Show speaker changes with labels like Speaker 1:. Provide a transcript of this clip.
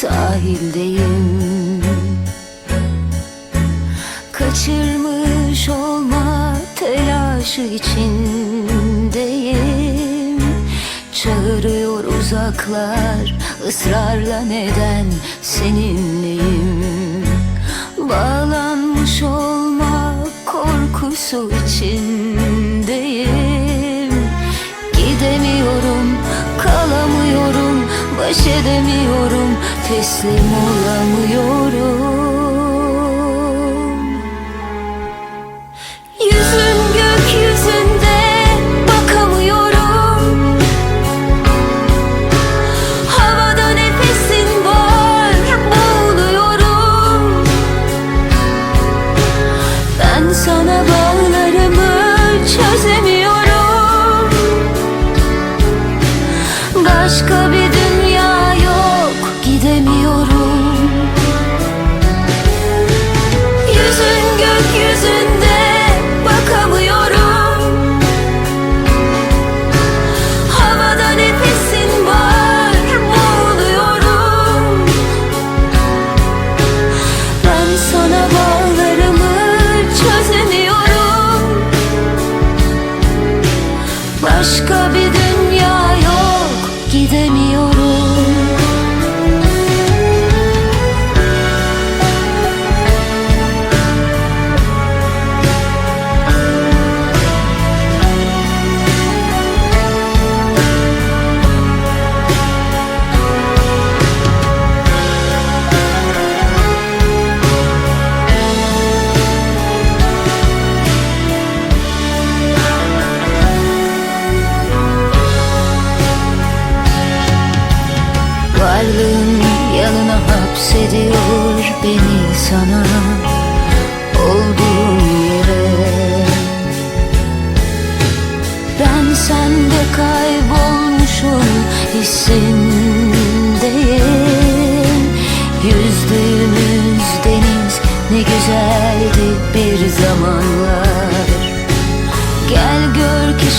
Speaker 1: sahildeyim. Kaçırmış olma telaşı içindeyim. Çağırıyor uzaklar ısrarla neden seninleyim? Bağlanmış olma korkusu içindeyim baş edemiyorum, teslim olamıyorum. Yüzün gökyüzünde bakamıyorum. Havada nefesin var, boğuluyorum. Ben sana bağlarımı çözemiyorum. Başka bir Başka bir dünya yok gidemiyorum hapsediyor beni sana Olduğum yere. Ben sende kaybolmuşum hissindeyim Yüzdüğümüz deniz ne güzeldi bir zamanlar. Gel gör ki